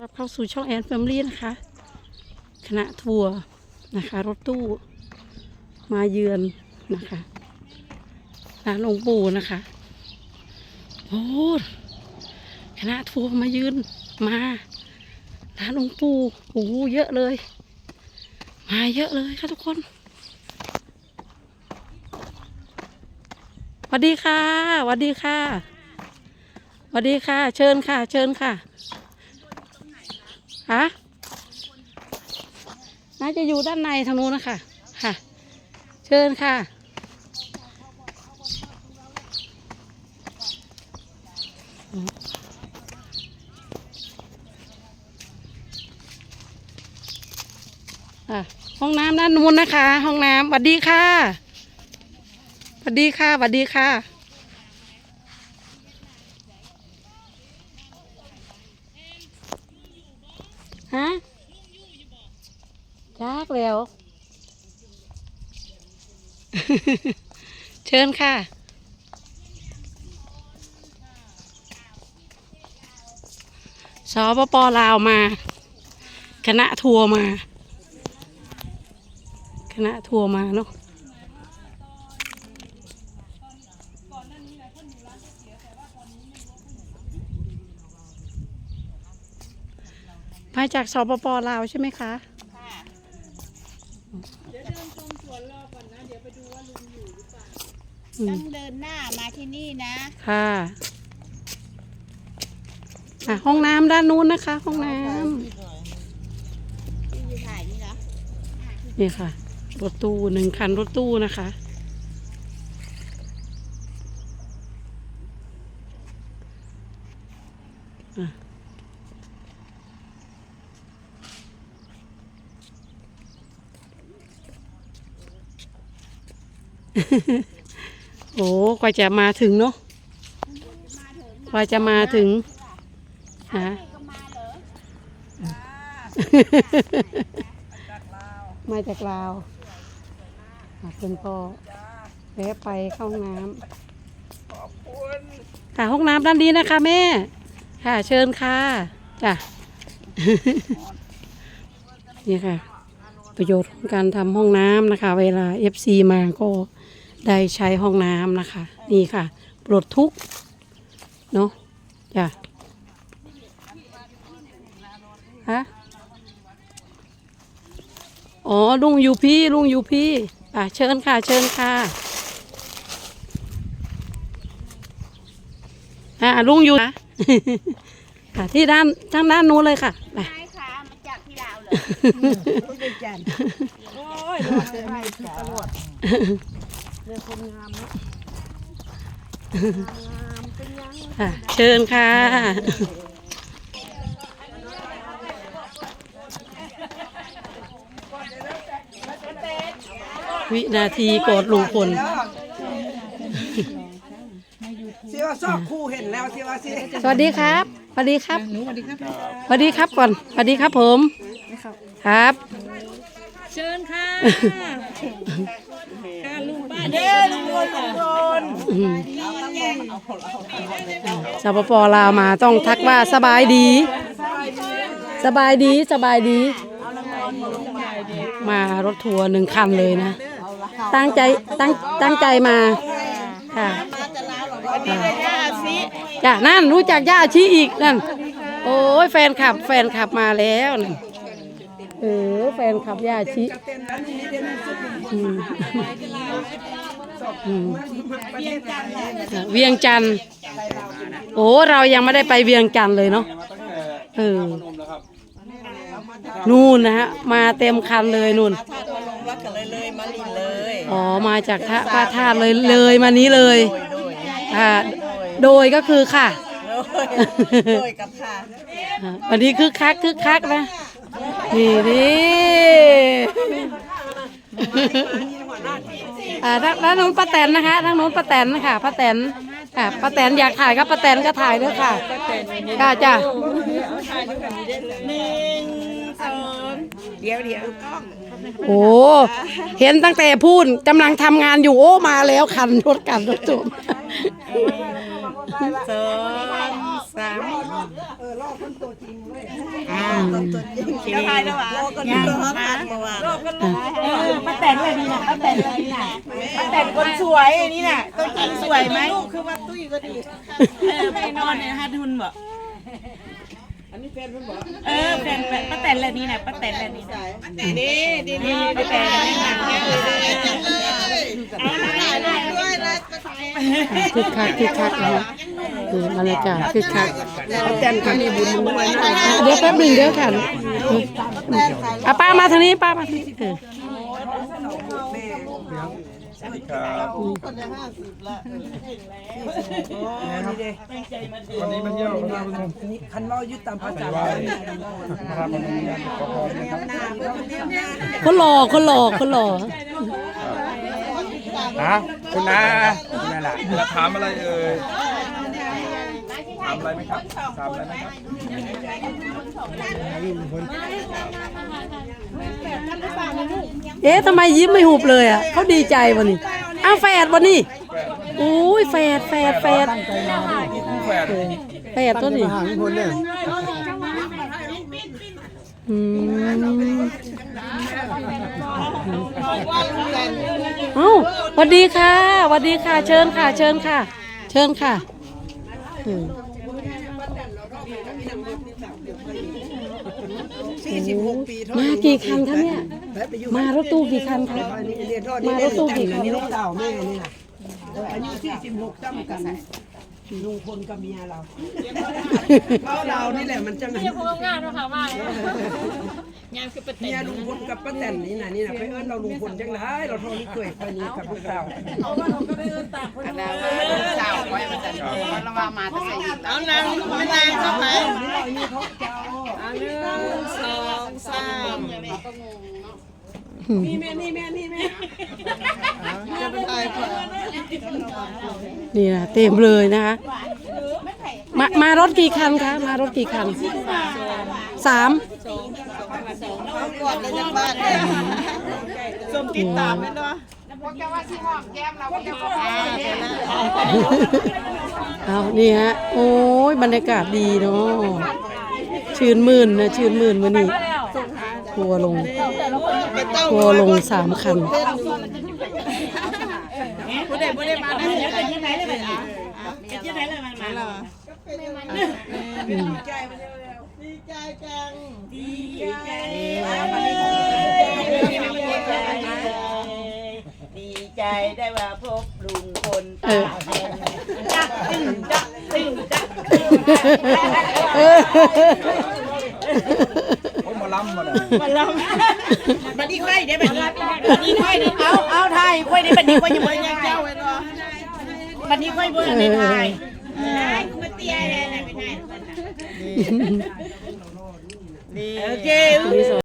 รับเข้าสู่ช่องแอนแฟมิลี่นะคะ คณะทัวร์นะคะ รถตู้มาเยือนนะคะร้านหลวงปู่นะคะโอ้คณะทัวร์มายืนมาร้านหลวงปู่โอ้โหเยอะเลย มาเยอะเลยค่ะทุกคนสวัสดีค่ะสวัสดีค่ะสวัสดีค่ะ เชิญค่ะ เชิญค่ะ ฮะน่าจะอยู่ด้านในทางนู้นนะคะค่ะ เชิญค่ะอะห้องน้ำด้านนู้นนะคะ ห้องน้ำสวัสดีค่ะสวัสดีค่ะสวัสดีค่ะ ฮะ ยากแล้ว เชิญค่ะ สปปลาวมา คณะทัวร์มา คณะทัวร์มาเนาะมาจากสปปลาวใช่ไหมคะ อืต้มองเดินหน้ามาที่นี่นะ ค่ะอะห้องน้ำด้านนู้นนะคะ ห้องน้ที่อยู่ถ่ายนี่เหรอำนี่ค่ะ รถตู้หนึ่งคันรถตู้นะคะ อะ โอ้กว่าจะมาถึงเนาะกว่าจะมาถึงฮะก็มาเหรอมาจากลาวอะเพื่อนก็แวะไปเข้าห้องน้ำค่ะห้องน้ำด้านนี้นะคะแม่ ค่ะ เชิญค่ะจ้ะนี่ค่ะ ประโยชน์ของการทำห้องน้ำนะคะ เวลา FC มาก็ ได้ใช้ห้องน้ำนะคะ นี่ค่ะ ปลดทุกข์เนาะจ้ะฮะอ๋อลุงอยู่พี่ลุงอยู่พี่อะเชิญค่ะ เชิญค่ะอะลุงอยู่นะค่ะที่ด้านทางด้านนู้นเลยค่ะไปนายคะมาจากที่ลาวเหรอ ค่ะเชิญค่ะ วินาทีกอดลุงพลสิว่าซอกคู่เห็นแล้วสิว่าสิสวัสดีครับสวัสดีครับสวัสดีครับก่อนสวัสดีครับผม ครับ เชิญค่ะค่ะลุงป้า เด้ลุงพลลุงพลอืมสปปลาวมาต้องทักว่าสบายดี สบายดีสบายดี มารถทัวร์หนึ่งคันเลยนะ ตั้งใจตั้งตั้งใจมาค่ะจ้ะนั่นรู้จักย่าชีอีกนั่น โอ้ยแฟนขับแฟนขับมาแล้วนั่น เออ แฟนขับย่าชีอืมอืมอะเวียงจันทร์โอ้เรายังไม่ได้ไปเวียงจันทร์เลยเนาะเออนู่นนะฮะ มาเต็มคันเลยนู่นถ้าพอลงรถกันเลยเลยมาลินเลยอ๋อมาจากท่าพระธาตุเลยเลยมานี้เลยโดยอ่าโดยก็คือค่ะ โดยโดยกับค่ะอ่าวันนี้คึกคักคึกคักนะ นี่นี่อ่าด้านด้านนู้นป้าแตนนะคะทางนู้นป้าแตนนะคะป้าแตนอ่าป้าแตนอยากถ่ายก็ป้าแตนก็ถ่ายด้วยค่ะค่ะจ้ะหนึ่งสองเดี๋ยวเดี๋ยวกล้องโอ้เห็นตั้งแต่พูดกำลังทำงานอยู่โอ้มาแล้วคันรถกันรถจุ่ม สองสามเออรอบคนตัวจริงเลยรอ่าตัวจริงเดี๋วถ่ายแล้วว่ะรอบคนตัวรอบคนมาแต่งเลยดีนะมาแต่งเลยดีนะมาแต่งคนสวยอันี่น่ะตัวจริงสวยไหมลูกคือว่าตุ้ยก็ดีไม่นอนเนี่ยฮะทุนบอก นนี้แฟนเพิ่นบ่เออแฟนป้าแตนเลยนี่น่ะป้าแตนเลยนี่น่ะนี่ดีดีป้าแตนเลยนี่น่ะเอาถ่ายได้ด้วยนะคึกคักคึกคักนะคะดูบรรยากาศคึกคักแตนคนนี้บุญด้วยนะเดี๋ยวแป๊บหนึ่งเดี๋ยวค่ะอะป้ามาทางนี้ป้ามาทางนี้เออ วันนี้มาเที่ยวพระธาตุพนมคันเรายึดตามพระจันทไหร์ว้พระธาตุพนมกันขอพรนะครับคนหล่อคนหล่อคนหล่อฮะคุณนาคุณนาล่ะจะถามอะไรเอ่ยถามอะไรไหมครับถามอะไรไหมครับเอ๊ะทำไมยิ้มไม่หุบเลยอะเขาดีใจวันนี้อ้าวแฝดวันนี้อุ้ยแฝดแฝดแฝดแฝดแฝดตัวนี้อืมเอ้าสวัสดีค่ะสวัสดีค่ะ เชิญค่ะ เชิญค่ะ เชิญค่ะ อืม46ปีเท่ามากี่คันคะเนี่ย มารถตู้กี่คันคะเรียนทอดมารถตู้กี่คัน นี่ลูกสาวแม่นี่น่ะอายุ46จำกัน ลุงพลกับเมียเราเขาเรานี่แหละมันจังไงงานเราค่ะว่าเมียลุงพลกับป้าแตนนี่น่ะนี่น่ะไปเอิ้นเราลุงพลจังไรเราทอนี่เคยไปนี่กับลูกสาวสาวไว้มาแต่เรามามาตั้งแต่ยิบเอานางไม่นางเข้าไปสองสามนี่แม่นี่แม่นี่แม่จะไปตายก่อน นี่นะเต็มเลยนะคะมามารถกี่คันคะมารถกี่คันสามก่อนเลยจากบ้านเนี่ยสมติดตามไหมเนาะเอานี่ฮะโอ้ยบรรยากาศดีเนาะชื่นมื่นนะชื่นมื่นวันนี้ทัวร์ลงทัวร์ลงสามคัน ผู้ใดผู้ใดมาได้เดี๋ยวเป็นยังไงเลยอะเป็นยังไงเลยมันมาแล้วดีใจดีใจจังดีใจดีใจได้ว่าพบลุงพลเออจักตึงจักตึงจักเออโอ้มาล้ำมาเลยมาลองบัดนี้ค่อยได้บัดนี้บัดนี้ค่อยได้เอาเอาไทยค่อยได้บัดนี้ค่อยยังบ่ยังเจ้าไว้เนาะบัดนี้ค่อยบ่ได้ไทยมาเตี้ยเลยนะไม่ได้โอเคนี่ส